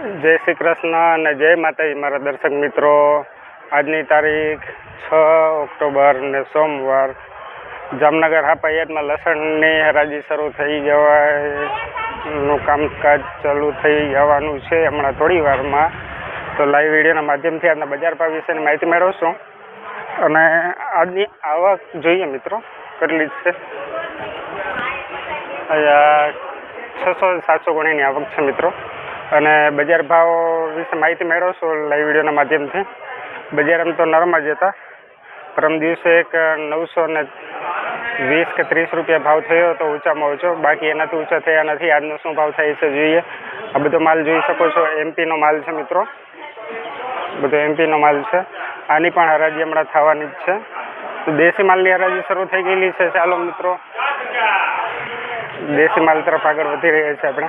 જય શ્રી કૃષ્ણ અને જય માતાજી, મારા દર્શક મિત્રો. આજની તારીખ છ ઓક્ટોબર ને સોમવાર. જામનગર હાપાયાતમાં લસણની હરાજી શરૂ થઈ જવાનું કામકાજ ચાલુ થઈ જવાનું છે હમણાં થોડી વારમાં. તો લાઈવ વિડીયોના માધ્યમથી આજના બજાર ભાવ વિશેની માહિતી મેળવશું. અને આજની આવક જોઈએ મિત્રો, કેટલી છે? અહીંયા છસો સાતસો ગણીની આવક છે મિત્રો. અને બજાર ભાવ વિશે માહિતી મેળવશો લાઈવ વિડીયોના માધ્યમથી. બજાર આમ તો નરમ જ હતા. પરમ દિવસે એક નવસો ને વીસ કે ત્રીસ રૂપિયા ભાવ થયો હતો ઊંચામાં ઊંચો. બાકી એનાથી ઊંચા થયા નથી. આજનો શું ભાવ થાય છે જોઈએ. આ બધો માલ જોઈ શકો છો. એમપીનો માલ છે મિત્રો. બધો એમપીનો માલ છે. આની પણ હરાજી હમણાં થવાની જ છે. તો દેશી માલની હરાજી શરૂ થઈ ગયેલી છે. ચાલો મિત્રો. દેશી માલ તરફ આગળ વધી રહ્યા છે આપણે.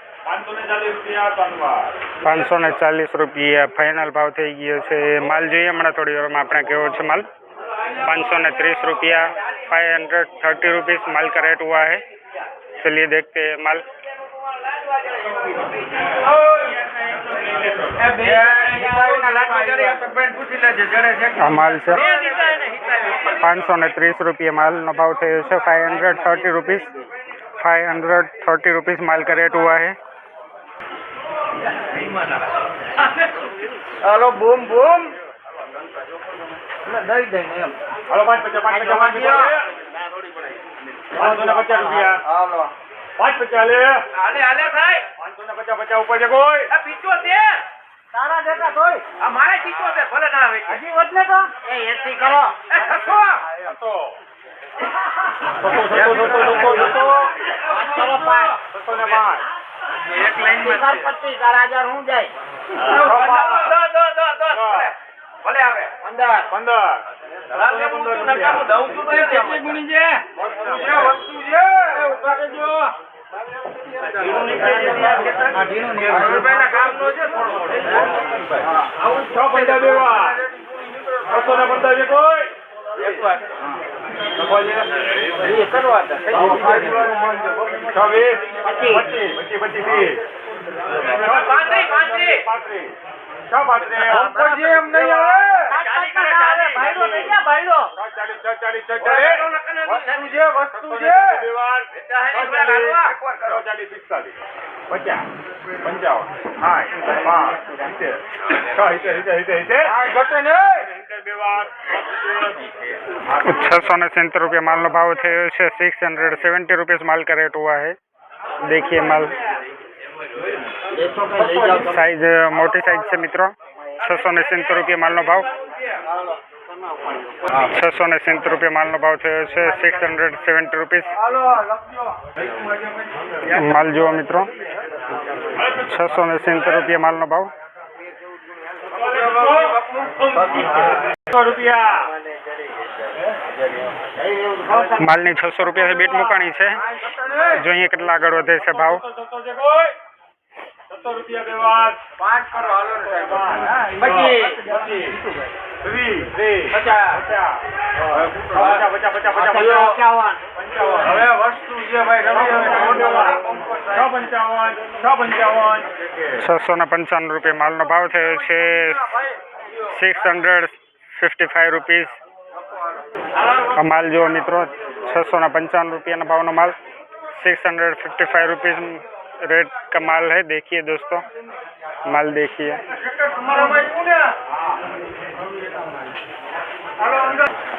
પાંચસો ને ચાલીસ રૂપિયા ત્રણવાર પાંચસો ને ચાલીસ રૂપિયા ફાઇનલ ભાવ થઈ ગયો છે માલ જોઈએ હમણાં થોડી વારમાં આપણે કેવો છે માલ पाँच सौ ने तीस रुपया फाइव हंड्रेड थर्टी रुपीज़ माल का रेट हुआ है चलिए देखते हैं माल આ માલ છે પાંચસો ને ત્રીસ રૂપિયા માલનો ભાવ થયો છે five hundred thirty rupees five hundred thirty rupees माल का रेट हुआ है હલો બૂમ બૂમ. પચાસ છે કોઈ. પીચો છે. તારા મારે પીચો છે ભલે ના આવે. તો? એ એસી એક લાઈનમાં પચીસ હજાર હું જાય. ભલે આવે. પંદર. પંદર. છ પૈસા દેવા છસો ને પંદર કોઈ? વસ્તુ છે ચાલીસ પિસ્તાલીસ પચાસ પંચાવન હા પાંચ સિત્તેર છ હિતે હિતે હિતે હિતે ઘટે નહીં छः सौ ने सैंतीस रुपये माल નો भाव થયો છે सिक्स हंड्रेड सेवेंटी रुपीज़ माल का रेट हुआ है देखिए माल साइज मोटी साइज છે મિત્રો છસો ને સિત્તેર રૂપિયા માલનો ભાવ છસો ને સિત્તેર રૂપિયા માલનો ભાવ થયો છે સિક્સ હંડ્રેડ સેવન્ટી રૂપીઝ માલ જુઓ મિત્રો છસો ને સિત્તેર રૂપિયા માલનો ભાવ સો રૂપિયા માલની છસો રૂપિયાથી બેટ મુકાણી છે. જોઈએ કેટલા આગળ વધે છે ભાવ. છસો ને પંચાવન રૂપિયા માલનો ભાવ થયો છે. Six hundred fifty five rupees आ माल जो मित्रों छ सौ पंचावन रुपया भाव ना माल six hundred fifty five rupees rate का माल है देखिए दोस्तों माल देखिए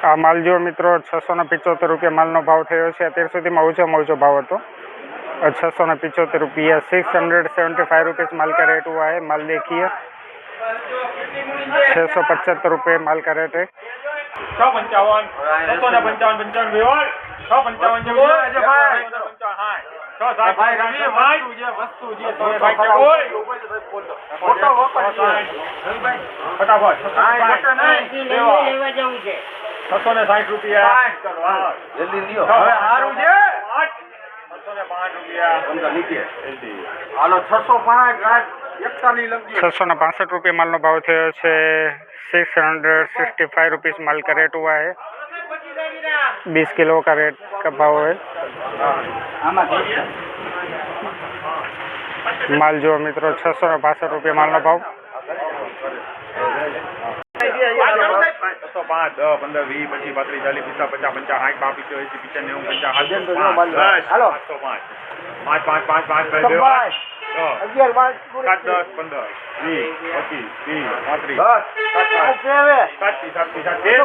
आ माल जो मित्रों छ सौ पिचोतर रुपया माल ना भाव थोड़ा अत्यार सुधी में ओछा में ओछो भाव तो छ सौ पिचोतर रुपया six hundred seventy five rupees माल का रेट हुआ है माल देखिए છસો પચોતેર રૂપિયે માલ કરે છે. છ પંચાવન છસો ને પંચાવન પંચાવન છ પંચાવન જેવું છસો ને સાઠ રૂપિયા. સારું છે. છસો પાંચ રૂપિયા. છસો પાંચ छः सौ ने बासठ रुपये माल નો ભાવ થયો છે six hundred sixty five rupees माल का रेट हुआ है बीस किलो का रेट का भाव है माल जो मित्रों छः सौ ने बासठ रुपये माल નો ભાવ છસો પાંચ દસ પંદર વીસ પચીસ પાંત્રીસ ચાલીસ પિસ્તાલીસ પચાસ પંચાસ સાઠ બાર પિત્તોતેર એંસી પંચાણું નેવું પંચાવન સાઠ, દસ, હાલો. પાંચસો પાંચ પાંચ પાંચ પાંચ પાંચ પાંચ બે વાર. દસ, અગિયાર બાર સાત દસ પંદર વીસ પચીસ ત્રીસ પાંત્રીસ બસ સાત પાંચ સાતથી સાતથી સાત તેર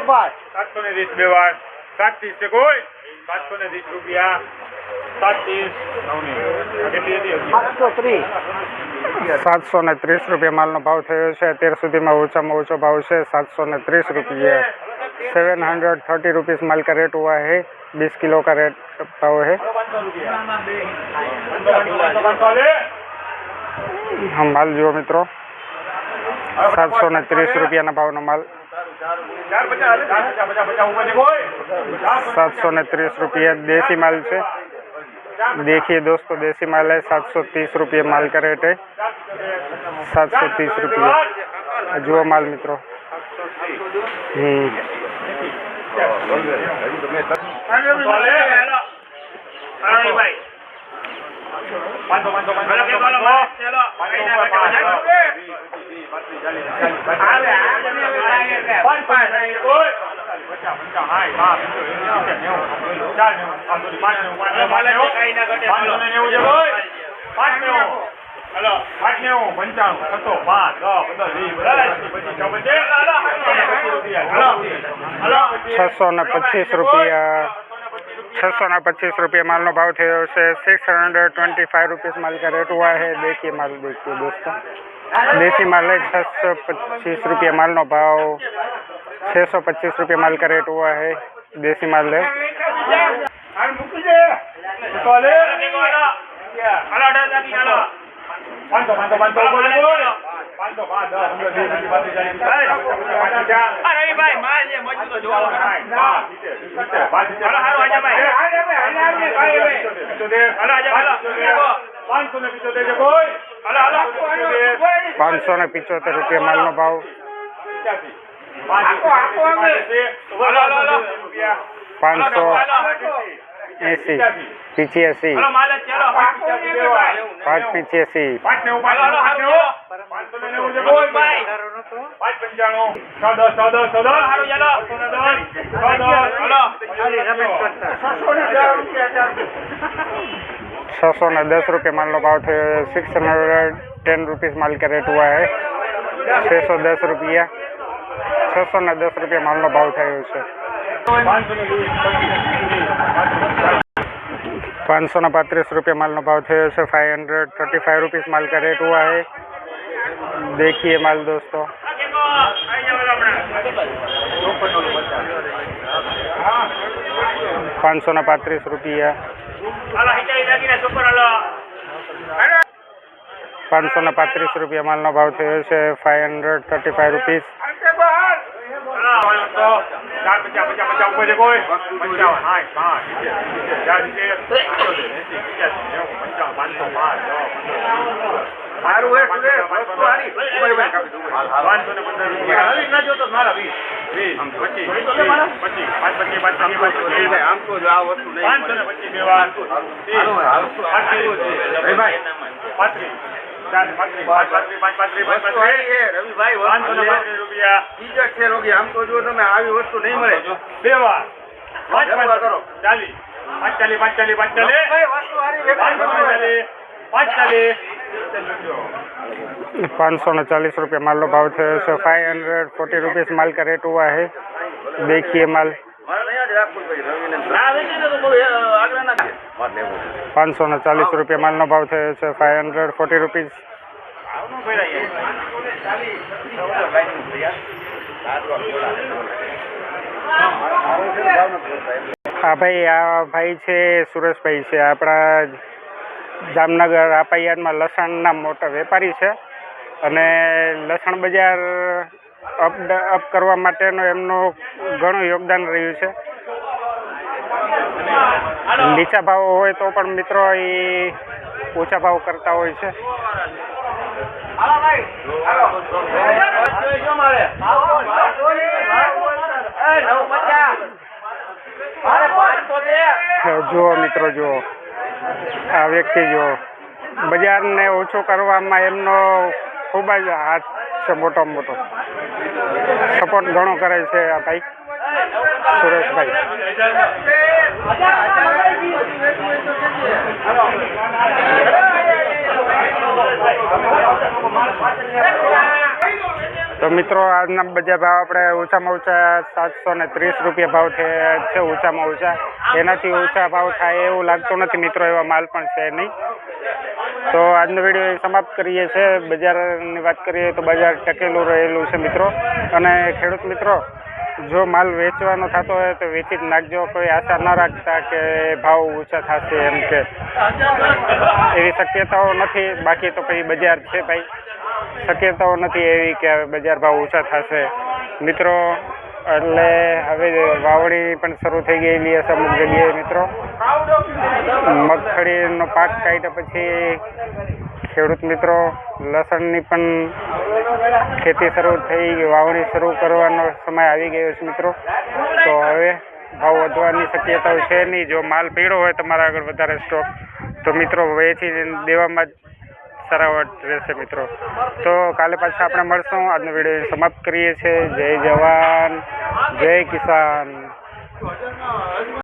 સાતસો ને વીસ બે વાર સાત ત્રીસ છે કોઈ સાતસો ને વીસ રૂપિયા સાત ત્રીસ નવની આ કેટલી હતી હજી? સાતસો ને ત્રીસ રૂપિયા માલનો ભાવ થયો છે અત્યાર સુધીમાં ઓછામાં ઓછો ભાવ છે સાતસો ને ત્રીસ रुपये सेवन हंड्रेड थर्टी रुपीज़ माल का रेट हुआ है बीस किलो का रेट भाव है પાંચસો રૂપિયા પાંચસો પાંચસો લે हम माल जो मित्रों સાતસો ને ત્રીસ રૂપિયાના ભાવનો માલ ચાર પચાસ હાલે? ચાર પચાસ પચાસ પચાસ ઉપર છે કોઈ सात सौ ने तीस रुपये देसी माल से देखिए दोस्तों देसी माल है सात सौ तीस रुपये माल का रेट है सात सौ तीस रुपये जुओ माल मित्रों हम्म બાર પંચોતેર નેવું ચાર નેવું પાંચસો થી પાંચ પાંચ નેવું પંચાણું છસો પાંચ છસો ને પચીસ રૂપિયા छः सौ ने पच्चीस रुपये माल નો भाव થયો છે six hundred twenty five rupees माल का रेट हुआ है देखिए माल देखिए दोस्तों देसी माल है छः सौ पच्चीस रुपये माल નો ભાવ छः सौ पच्चीस रुपये माल का रेट हुआ है देसी माल है ચાલે ઉપર છે બોલ. પાંચસો પાંચ દસ પંદર વીસ પચીસ ને ને પિચોતેર રૂપિયા માલનો ભાવ. પાંચસો એસી. પિચ્યાસી એસી પાંચ પાંચ નેવું छः ने दस रुपये माल लो भाव थे सिक्स हंड्रेड टेन रुपीज़ माल का रेट हुआ है छः सौ दस रुपया छः सौ ने दस रुपये माल का भाव थो पाँच सौ पत्र रुपये माल भाव थो five hundred thirty five rupees माल का रेट हुआ है देखिए माल दोस्तों પાંચસો ને પાંત્રીસ રૂપિયા પાંચસો ને પાંત્રીસ રૂપિયા માલનો ભાવ થયો છે five hundred thirty five rupees ચાર પચાસ પચાસ પચાસ ઉપર છે કોઈ પંચાવન સારું હે સુરેશ વસ્તુ હારી. ઊભા ઊભા કાપી દઉં પાંચસો ને પંદર રૂપિયા. હાલી. ના જોતો મારા વીસ. વીસ. પચીસ. પચીસ પાંચ પચીસ પાંચ પચીસ પાંચ પચીસ આમ તો જો આ વસ્તુ નહીં પાંચસો ને પચીસ બે વાર. પાંત્રીસ, હારી આવી વસ્તુ નહીં મળે. બે વાર. પાંચ ચાલી પાંચ ચાલી પાંચ ચાલી પાંચ ચાલી પાંચ ચાલીસ. રવિભાઈ, વસ્તુ હારી પાંચસો ને ચાલીસ પાંચ ચાલીસ पाँच सौ चालीस रुपये माल નો भाव થયો છે फाइव हंड्रेड फोर्टी रुपीज़ माल का रेट हुआ है देखिए माल મારે અહીંયા જ રાખવું ભાઈ રવિને ના વેચી ને તો બહુ આગળ ના છે મારે લેવું છે પાંચ સો ને ચાલીસ રૂપિયા માલનો ભાવ થયો છે ફાઇવ હંડ્રેડ ફોર્ટી રૂપીઝ હા ભાઈ આ ભાઈ છે સુરેશભાઈ છે આપણા જામનગર આપાયારમાં લસણના મોટા વેપારી છે અને લસણ બજાર અપ અપ કરવા માટેનો એમનું ઘણું યોગદાન રહ્યું છે. નીચા ભાવ હોય તો પણ મિત્રો એ ઓછા ભાવ કરતા હોય છે. જુઓ મિત્રો જુઓ. આ વ્યક્તિ જો બજારને ઓછો કરવામાં એમનો ખૂબ જ હાથ છે મોટો મોટો. સપોર્ટ ઘણો કરે છે આ ભાઈ, સુરેશભાઈ. તો મિત્રો, આજના બજાર ભાવ આપણે ઓછામાં ઓછા સાતસો ને ત્રીસ રૂપિયા ભાવ છે ઓછામાં ઓછા. એનાથી ઓછા ભાવ થાય એવું લાગતું નથી મિત્રો, એવા માલ પણ છે નહીં. તો આજનો વીડિયો સમાપ્ત કરીએ છીએ બજારની વાત કરીએ તો બજાર ટકેલું રહેલું છે મિત્રો. અને ખેડૂત મિત્રો, જો માલ વેચવાનો થતો હોય તો વેચી જ નાખજો. કોઈ આશા ન રાખતા કે ભાવ ઓછા થશે એમ કે. એવી શક્યતાઓ નથી. બાકી તો કંઈ બજાર છે ભાઈ. શક્યતાઓ નથી એવી કે હવે બજાર ભાવ ઓછા થશે. મિત્રો, એટલે હવે વાવણી પણ શરૂ થઈ ગયેલી હશે અમુક જગ્યાએ મિત્રો. મગફળીનો પાક કાઢ્યા પછી ખેડૂત મિત્રો, લસણની પણ ખેતી શરૂ થઈ, વાવણી શરૂ કરવાનો સમય આવી ગયો છે મિત્રો. તો હવે ભાવ વધવાની શક્યતાઓ છે નહીં. જો માલ પીળો હોય તમારા આગળ વધારે સ્ટોક તો મિત્રો વેચી દેવામાં સરાવટ રહેશે મિત્રો. તો કાલે પાછા આપણે મળશું. આજનો વીડિયો સમાપ્ત કરીએ છીએ. જય જવાન, જય કિસાન.